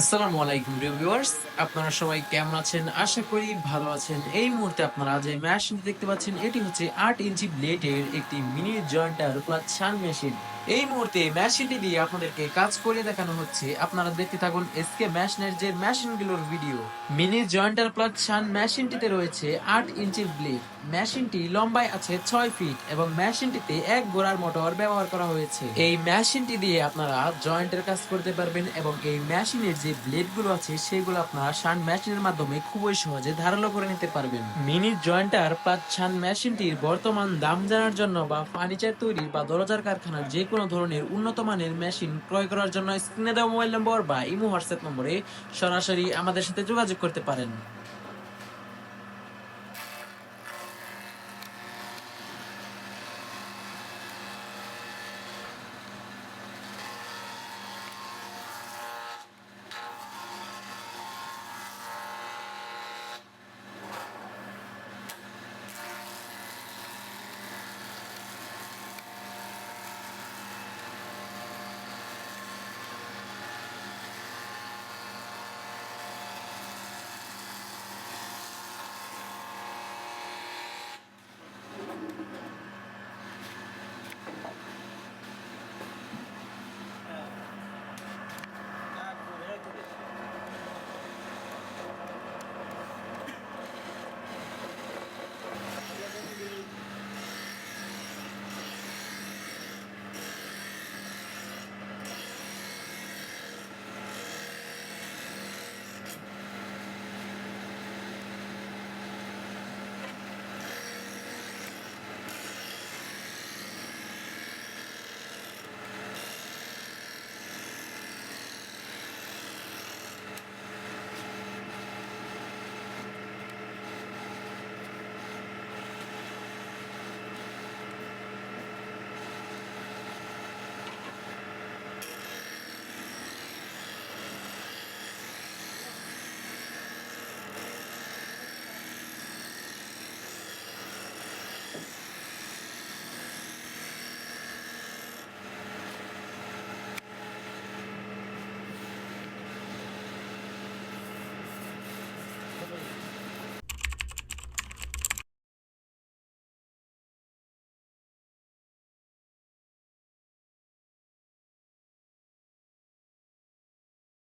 আসসালামু আলাইকুম ভিউয়ার্স। আপনারা সবাই কেমন আছেন? আশা করি ভালো আছেন। এই মুহূর্তে আপনারা যে মেশিনটি দেখতে পাচ্ছেন, এটি হচ্ছে আট ইঞ্চি ব্লেডের একটি মিনি জয়েন্টার প্লাস ছান মেশিন এই মুহূর্তে মেশিনটি দিয়ে আপনাদেরকে কাজ করে দেখানো হচ্ছে। আপনারা দেখতে থাকুন এসকে মেশিনের যে মেশিনগুলোর ভিডিও মিনি জয়েন্টার প্লাস ছান মেশিনটিতে রয়েছে আট ইঞ্চির ব্লেড মেশিনটি লম্বায় আছে ছয় ফিট এবং মেশিনটিতে এক গোড়ার মোটর ব্যবহার করা হয়েছে। এই মেশিনটি দিয়ে আপনারা জয়েন্টের কাজ করতে পারবেন এবং এই মেশিনের যে ব্লেডগুলো আছে, সেগুলো আপনারা শান মেশিনের মাধ্যমে খুবই সহজে ধারালো করে নিতে পারবেন। মিনি জয়েন্টার প্লাস শান মেশিনটির বর্তমান দাম জানার জন্য বা ফার্নিচার তৈরি বা দরজার কারখানার যে কোনো ধরনের উন্নত মানের মেশিন ক্রয় করার জন্য স্ক্রিনে দেওয়া মোবাইল নম্বর বা ইমো হোয়াটসঅ্যাপ নম্বরে সরাসরি আমাদের সাথে যোগাযোগ করতে পারেন।